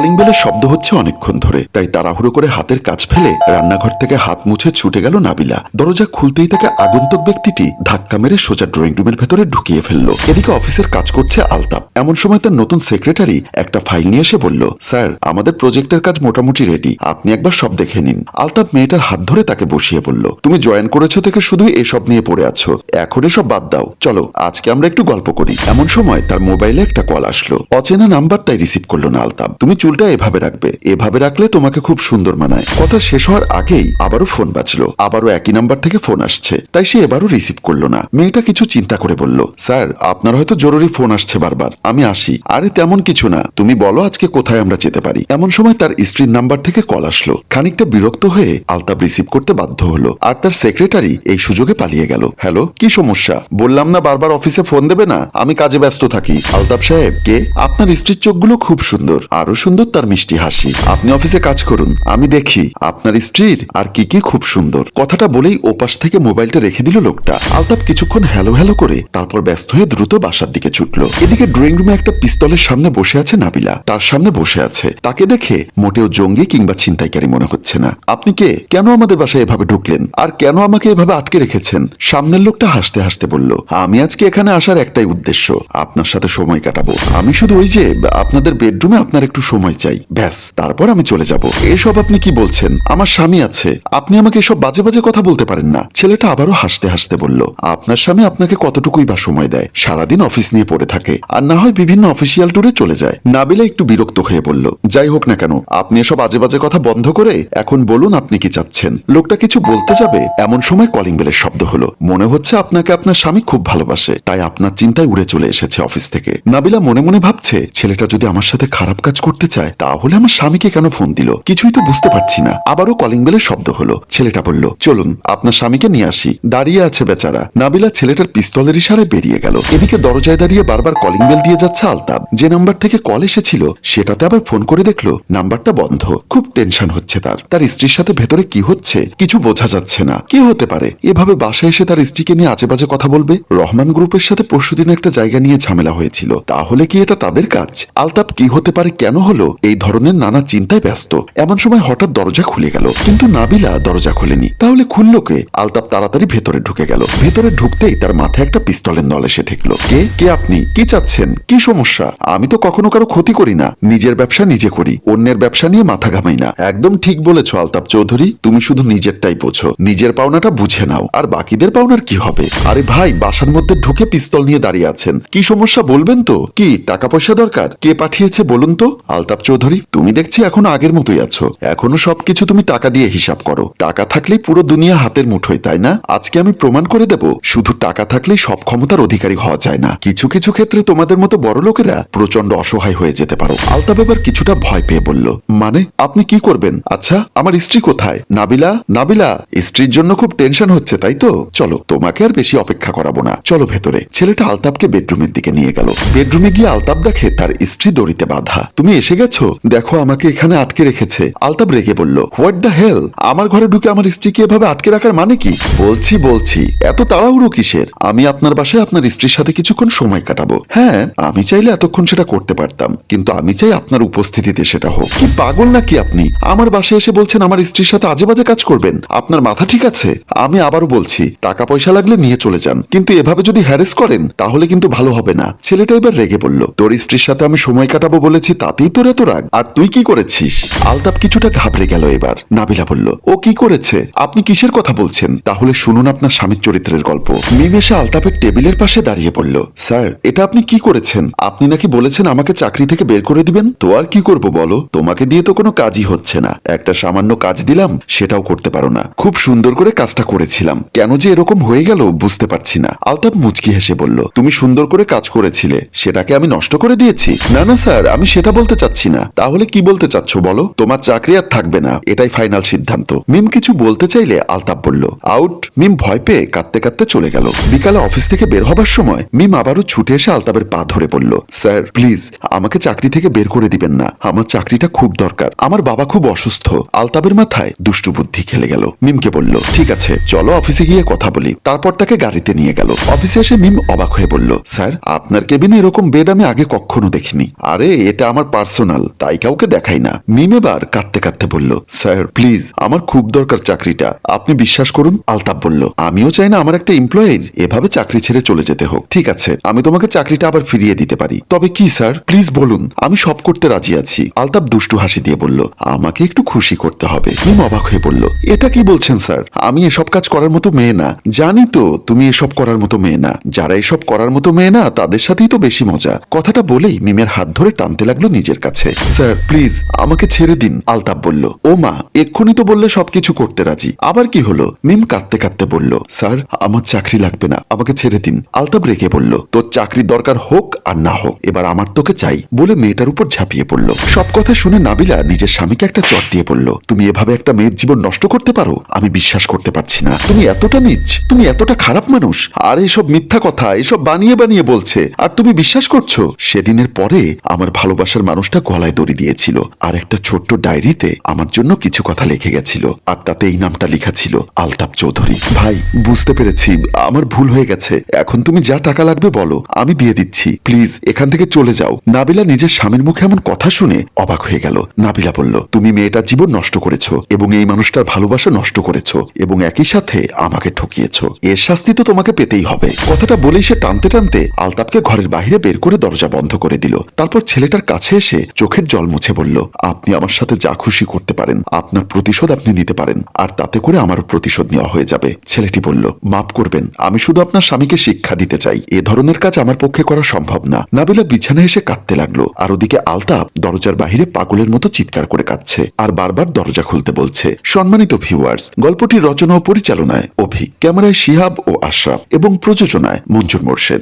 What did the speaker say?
Calling বেলের শব্দ হচ্ছে অনেকক্ষণ ধরে। তাই তাড়াহুড়ো করে হাতের কাজ ফেলে রান্নাঘর থেকে হাত মুছে ছুটে গেল নাবিলা। দরজা খুলতেই তাকে আগন্তুক ব্যক্তিটি ধাক্কা মেরে সোজা ড্রয়িং রুমের ভেতরে ঢুকিয়ে ফেলল। এদিকে অফিসের কাজ করছে আলতাপ। এমন সময় তার নতুন সেক্রেটারি একটা ফাইল নিয়ে এসে বলল, স্যার, আমাদের প্রজেক্টের কাজ মোটামুটি রেডি। আপনি একবার সব দেখে নিন। আলতাপ মেয়েটার হাত ধরে তাকে বসিয়ে বলল, তুমি জয়েন করেছ থেকে শুধু এসব নিয়ে পড়ে আছো। এখন এসব বাদ দাও। চলো, আজকে আমরা একটু গল্প করি। এমন সময় তার মোবাইলে একটা কল আসলো। অচেনা নাম্বার তাই রিসিভ করল না আলতাপ। তুমি চুলটা এভাবে রাখবে। এভাবে রাখলে তোমাকে খুব সুন্দর মানায়। কথা শেষ হওয়ার আগেই আবারও ফোন বাজলো। আবারও একই নাম্বার থেকে ফোন আসছে। তাই সে এবারও রিসিভ করল না। মেয়েটা কিছু চিন্তা করে বলল, স্যার, আপনার হয়তো জরুরি ফোন আসছে বারবার। আমি আসি। আরে, তেমন কিছু না। তুমি বলো আজকে কোথায় আমরা যেতে পারি? এমন সময় তার স্ত্রীর নাম্বার থেকে কল আসলো। খানিকটা বিরক্ত হয়ে আলতাপ রিসিভ করতে বাধ্য হলো আর তার সেক্রেটারি এই সুযোগে পালিয়ে গেল। হ্যালো, কি সমস্যা? বললাম না বারবার অফিসে ফোন দেবে না? আমি কাজে ব্যস্ত থাকি। আলতাপ সাহেব, কে? আপনার স্ত্রীর চোখগুলো খুব সুন্দর। আরও সুন্দর তার মিষ্টি হাসি। আপনি অফিসে কাজ করুন, আমি দেখি আপনার স্ত্রীর আর কি কি খুব সুন্দর। কথাটা বলেই ওপাশ থেকে মোবাইলটা রেখে দিল লোকটা। আলতাপ কিছুক্ষণ হ্যালো হ্যালো করে তারপর ব্যস্ত হয়ে দ্রুত বাসার দিকে ছুটলো। এদিকে ড্রয়িং রুমে একটা পিস্তলের সামনে বসে আছে নাবিলা। তার সামনে বসে আছে। তাকে দেখে মোটেও জঙ্গি কিংবা ছিনতাইকারী মনে হচ্ছে না। আপনি কে? কেন আমাদের বাসায় এভাবে ঢুকলেন? আর কেন আমাকে এভাবে আটকে রেখেছেন? সামনের লোকটা হাসতে হাসতে বলল, আমি আজকে এখানে আসার একটাই উদ্দেশ্য। আপনার সাথে সময় কাটাবো। আমি শুধু ওই যে, আপনাদের বেডরুমে আপনার একটু সময় চাই। ব্যাস, তারপর আমি চলে যাব। এসব আপনি কি বলছেন? আমার স্বামী আছে। আপনি আমাকে এসব বাজে বাজে কথা বলতে পারেন না। ছেলেটা আবারও হাসতে হাসতে বলল, আপনার স্বামী আপনাকে কতটুকুই বা সময় দেয়? সারাদিন অফিস নিয়ে পড়ে থাকে আর না হয় বিভিন্ন অফিসিয়াল ট্যুরে চলে যায়। নাবিলা একটু বিরক্ত হয়ে বলল, যাই হোক না কেন, আপনি এসব আজে বাজে কথা বন্ধ করে এখন বলুন আপনি কি চাচ্ছেন? লোকটা কিছু বলতে যাবে, এমন সময় কলিং বেলের শব্দ হলো। মনে হচ্ছে আপনাকে আপনার স্বামী খুব ভালোবাসে, তাই আপনার চিন্তায় উড়ে চলে এসেছে অফিস থেকে। নাবিলা মনে মনে ভাবছে, ছেলেটা যদি আমার সাথে খারাপ কাজ করতে চায় তাহলে আমার স্বামীকে কেন ফোন দিল? কিছুই তো বুঝতে পারছি না। আবারও কলিং বেলের শব্দ হলো। ছেলেটা বলল, চলুন, আপনার স্বামীকে নিয়ে আসি। দাঁড়িয়ে আছে বেচারা। নাবিলা ছেলেটার পিস্তলের ইশারায় বেরিয়ে গেল। এদিকে দরজায় দাঁড়িয়ে বারবার কলিং বেল দিয়ে যাচ্ছে আলতাব। যে নাম্বার থেকে কল এসেছিল, সেটাতে আবার ফোন করে দেখল নাম্বারটা বন্ধ। খুব টেনশন হচ্ছে তার। তার স্ত্রীর সাথে ভেতরে কি হচ্ছে, কিছু বোঝা যাচ্ছে না। কি হতে পারে? এভাবে বাসায় এসে তার স্ত্রীকে নিয়ে আজে বাজে কথা বলবে? রহমান গ্রুপের সাথে পরশুদিন একটা জায়গা নিয়ে ঝামেলা হয়েছিল। তাহলে কি এটা তাদের কাজ? আলতাপ কি হতে পারে, কেন হলো? এই ধরনের নানা চিন্তায় ব্যস্ত। এমন সময় হঠাৎ দরজা খুলে গেল। কিন্তু নাবিলা দরজা খোলেনি। তাহলে খুললো কে? আলতাপ তাড়াতাড়ি ভেতরে ঢুকে গেল। ভেতরে ঢুকতেই তার মাথায় একটা পিস্তলের নল এসে ঠেকলো। কে? কে আপনি? কি চাচ্ছেন? কি সমস্যা? আমি তো কখনো কারও ক্ষতি করি না। নিজের ব্যবসা নিজে করি। অন্যের ব্যবসা নিয়ে মাথা ঘামাই না। একদম ঠিক বলেছ, আলতাপ চৌধুরী। তুমি শুধু নিজেরটাই বোঝো। নিজের পাওনাটা বুঝে নাও। আর বাকিদের পাওনার কি হবে? আরে ভাই, বাসার মধ্যে ঢুকে পিস্তল নিয়ে দাঁড়িয়ে আছেন। কি সমস্যা বলবেন তো? কি, টাকা পয়সা দরকার? কে পাঠিয়েছে বলুন তো? আলতাপ চৌধুরী, তুমি দেখছি এখনও আগের মতোই আছো। এখনও সবকিছু তুমি টাকা দিয়ে হিসাব করো। টাকা থাকলেই পুরো দুনিয়া হাতের মুঠোয়, তাই না? আজকে আমি প্রমাণ করে দেব, শুধু টাকা থাকলেই সব ক্ষমতার অধিকারী হওয়া যায় না। কিছু কিছু ক্ষেত্রে তোমাদের মতো বড় লোকেরা প্রচণ্ড অসহায় হয়ে যেতে পারো। আলতাপ এবার কিছুটা ভয় পেয়ে বলল মানে আপনি কি করবেন? আচ্ছা আমার স্ত্রী কোথায়? নাবিলা? নাবিলা, স্ত্রীর জন্য খুব টেনশন হচ্ছে, তাই তো? চলো, তোমাকে আর বেশি অপেক্ষা করাবো না। চলো ভেতরে। ছেলেটা আলতাপকে বেডরুমের দিকে নিয়ে গেল। বেডরুমে গিয়ে আলতাপ দেখে তার স্ত্রী দড়িতে বাধা। তুমি এসে গেছো? দেখো, আমাকে এখানে আটকে রেখেছে। আলতাপ রেগে বলল হোয়াট দ্য হেল আমার ঘরে ঢুকে আমার স্ত্রীকে এভাবে আটকে রাখার মানে কি? বলছি বলছি, এত তাড়াহুড়ো কিসের? আমি আপনার বাসায় আপনার স্ত্রীর সাথে কিছুক্ষণ সময় কাটাবো। হ্যাঁ আমি চাইলে এতক্ষণ সেটা করতে পারতাম, কিন্তু আমি চাই আপনার উপস্থিতিতে সেটা হোক। কি পাগল নাকি আপনি? আমার বাসায় এসে বলছেন আমার স্ত্রীর সাথে আজে বাজে কাজ করবেন। আপনার মাথা ঠিক আছে? আমি আবারও বলছি টাকা পয়সা লাগলে নিয়ে চলে যান। কিন্তু এভাবে যদি হ্যারেস করেন, তাহলে কিন্তু ভালো হবে না। ছেলেটা এবার রেগে বলল, তোর স্ত্রীর সাথে আমি সময় কাটাবো বলেছি, তাতেই তোর এত রাগ। আর তুই কি করেছিস? আলতাপ কিছুটা ঘাবড়ে গেল এবার। নাবিলা বলল, ও কি করেছে? আপনি কিসের কথা বলছেন? তাহলে শুনুন আপনার স্বামীর চরিত্রের গল্প। মিম এসে আলতাপের টেবিলের পাশে দাঁড়িয়ে পড়ল, স্যার, এটা আপনি কি করেছেন? আপনি নাকি বলেছেন আমাকে চাকরি থেকে বের করে দিবেন? তো আর কি করব বলো? তোমাকে দিয়ে তো কোনো কাজই হচ্ছে না। একটা সামান্য কাজ দিলাম, সেটাও করতে পারো না। খুব সুন্দর করে কাজটা করেছিলাম। কেন যে এরকম হয়ে গেল বুঝতে পারছি না। আলতাপ মুচকি হেসে বলল, তুমি সুন্দর করে কাজ করেছিলে, সেটাকে আমি নষ্ট করে দিয়েছি? না না, স্যার, আমি সেটা বলতে চাচ্ছি না। তাহলে কি বলতে চাচ্ছ বলো? তোমার চাকরি আর থাকবে না। এটাই ফাইনাল সিদ্ধান্ত। মিম কিছু বলতে চাইলে আলতাপ বলল আউট মিম ভয় পেয়ে কাঁদতে কাঁদতে চলে গেল। বিকালে অফিস থেকে বের হবার সময় মিম আবারও ছুটে এসে আলতাপের পা ধরে বলল স্যার প্লিজ আমাকে চাকরি থেকে বের করে দিবেন না। আমার চাকরিটা খুব দরকার। আমার বাবা খুব অসুস্থ। আলতাবের মাথায় দুষ্টু বুদ্ধি খেলে গেল। মিমকে বলল, ঠিক আছে, চলো অফিসে গিয়ে কথা বলি। তারপর তাকে গাড়িতে নিয়ে গেল। অফিসে এসে মিম অবাক হয়ে বলল স্যার আপনার কেবিনে এরকম বেড আমি আগে কখনো দেখিনি। আরে, এটা আমার পার্সোনাল প্রফেশনাল তাই কাউকে দেখাই না। মিম এবার কাঁদতে কাঁদতে বলল, স্যার প্লিজ আমার খুব দরকার চাকরিটা। আপনি বিশ্বাস করুন আলতাপ বলল, আমিও চাই না আমার একটা এমপ্লয়িজ এভাবে চাকরি ছেড়ে চলে যেতে হোক। ঠিক আছে, আমি তোমাকে চাকরিটা আবার ফিরিয়ে দিতে পারি। তবে কি, স্যার? প্লিজ বলুন, আমি সব করতে রাজি আছি। আলতাপ দুষ্টু হাসি দিয়ে বলল, আমাকে একটু খুশি করতে হবে। মিম অবাক হয়ে বলল, এটা কি বলছেন, স্যার? আমি এসব কাজ করার মতো মেয়ে না। জানি তো, তুমি এসব করার মতো মেয়ে না। যারা এসব করার মতো মেয়ে না, তাদের সাথেই তো বেশি মজা। কথাটা বলেই মিমের হাত ধরে টানতে লাগল নিজের কাছে। Sir please. আমাকে ছেড়ে দিন আলতাপ বলল। ও মা এক্ষুনি তো বললে সবকিছু করতে রাজি। আবার কি হলো? মিম কাঁদতে কাঁদতে বলল স্যার আমার চাকরি লাগবে না আমাকে ছেড়ে দিন। আলতাপ রেগে বলল তোর চাকরির দরকার হোক আর না হোক এবার আমার তোকে চাই বলে মেয়েটার উপর ঝাঁপিয়ে পড়ল। সব কথা শুনে নাবিলা নিজের স্বামীকে একটা চট দিয়ে বলল তুমি এভাবে একটা মেয়ের জীবন নষ্ট করতে পারো? আমি বিশ্বাস করতে পারছি না। তুমি এতটা নিচ তুমি এতটা খারাপ মানুষ আর এসব মিথ্যা কথা এসব বানিয়ে বানিয়ে বলছে আর তুমি বিশ্বাস করছ? সেদিনের পরে আমার ভালোবাসার মানুষটা গলায় দড়ি দিয়েছিল। আর একটা ছোট্ট ডায়েরিতে আমার জন্য কিছু কথা লিখে গেছিল। আর তাতে এই নামটা লেখা ছিল আলতাপ চৌধুরী। ভাই, বুঝতে পেরেছি। আমার ভুল হয়ে গেছে। এখন তুমি যা টাকা লাগবে বলো। আমি দিয়ে দিচ্ছি। প্লিজ, এখান থেকে চলে যাও। নাবিলা নিজের স্বামীর মুখে এমন কথা শুনে অবাক হয়ে গেল। নাবিলা বলল, তুমি মেয়েটার জীবন নষ্ট করেছ এবং এই মানুষটার ভালোবাসা নষ্ট করেছ এবং একই সাথে আমাকে ঠকিয়েছো। এর শাস্তি তো তোমাকে পেতেই হবে। কথাটা বলেই সে টানতে টানতে আলতাপকে ঘরের বাইরে বের করে দরজা বন্ধ করে দিল। তারপর ছেলেটার কাছে এসে চোখের জল মুছে বলল, আপনি আমার সাথে যা খুশি করতে পারেন, আপনার প্রতিশোধ আপনি নিতে পারেন, আর তাতে করে আমারও প্রতিশোধ নেওয়া হয়ে যাবে। ছেলেটি বলল, মাফ করবেন, আমি শুধু আপনার স্বামীকে শিক্ষা দিতে চাই। এ ধরনের কাজ আমার পক্ষে করা সম্ভব না। নাবিলা বিছানায় এসে কাঁদতে লাগল, আর ওদিকে আলতাপ দরজার বাহিরে পাগলের মতো চিৎকার করে কাঁদছে, আর বারবার দরজা খুলতে বলছে, সম্মানিত ভিউয়ার্স গল্পটি রচনা ও পরিচালনায় অভি, ক্যামেরায় শিহাব ও আশরাফ এবং প্রযোজনায় মঞ্জুর মোর্শেদ।